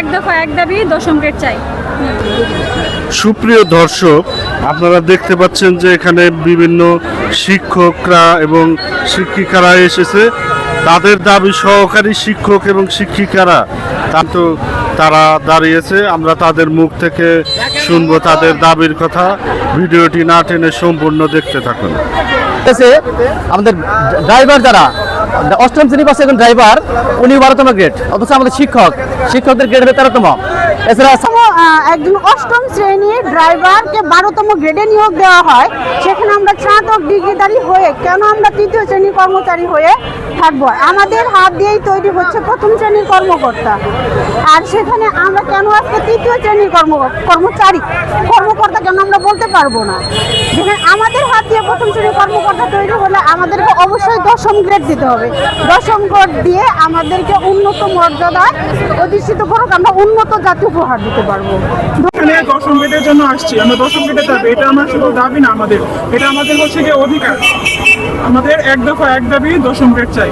এক দফা এক দাবি দশম গ্রেড চাই। সুপ্রিয় দর্শক আপনারা দেখতে পাচ্ছেন যে এখানে বিভিন্ন শিক্ষকরা এবং শিক্ষিকারা এসেছে। তাদের দাবি সহকারী শিক্ষক এবং শিক্ষিকারা তা তো তারা দাঁড়িয়েছে। আমরা তাদের মুখ থেকে শুনব তাদের দাবির কথা। ভিডিওটি না টেনে সম্পূর্ণ দেখতে থাকুন। আমাদের ড্রাইভার যারা অষ্টম শ্রেণি পাশে এখন ড্রাইভার উনি বারোতম গ্রেড অথচ আমাদের শিক্ষক, শিক্ষকদের গ্রেড হবে তেরোতম। এছাড়া একজন অষ্টম শ্রেণির ড্রাইভারকে বারোতম গ্রেডে নিয়োগ দেওয়া হয়। সেখানে আমরা স্নাতক ডিগ্রিধারী হয়ে, কেন আমরা তৃতীয় শ্রেণির কর্মচারী হয়ে থাকব? আমাদের হাত দিয়েই তৈরি হচ্ছে প্রথম শ্রেণির কর্মকর্তা। আর সেখানে আমরা কেন আজকে তৃতীয় শ্রেণির কর্ম, কর্মচারী? কর্মকর্তা কেন আমরা বলতে পারব না? যেখানে আমাদের হাত দিয়ে প্রথম শ্রেণির কর্মকর্তা তৈরি হলে আমাদেরকে অবশ্যই দশম গ্রেড দিতে হবে। দশম গ্রেড দিয়ে আমাদেরকে উন্নত মর্যাদায় অধিষ্ঠিত করুক, আমরা উন্নত জাতি উপহার দিতে পারব। এখানে দশম গ্রেডের জন্য আসছি। আমরা দশম গ্রেডে দাবি এটা আমার শুধু দাবি না, আমাদের। এটা আমাদের হচ্ছে গিয়ে অধিকার। আমাদের এক দফা এক দাবি, দশম গ্রেড চাই।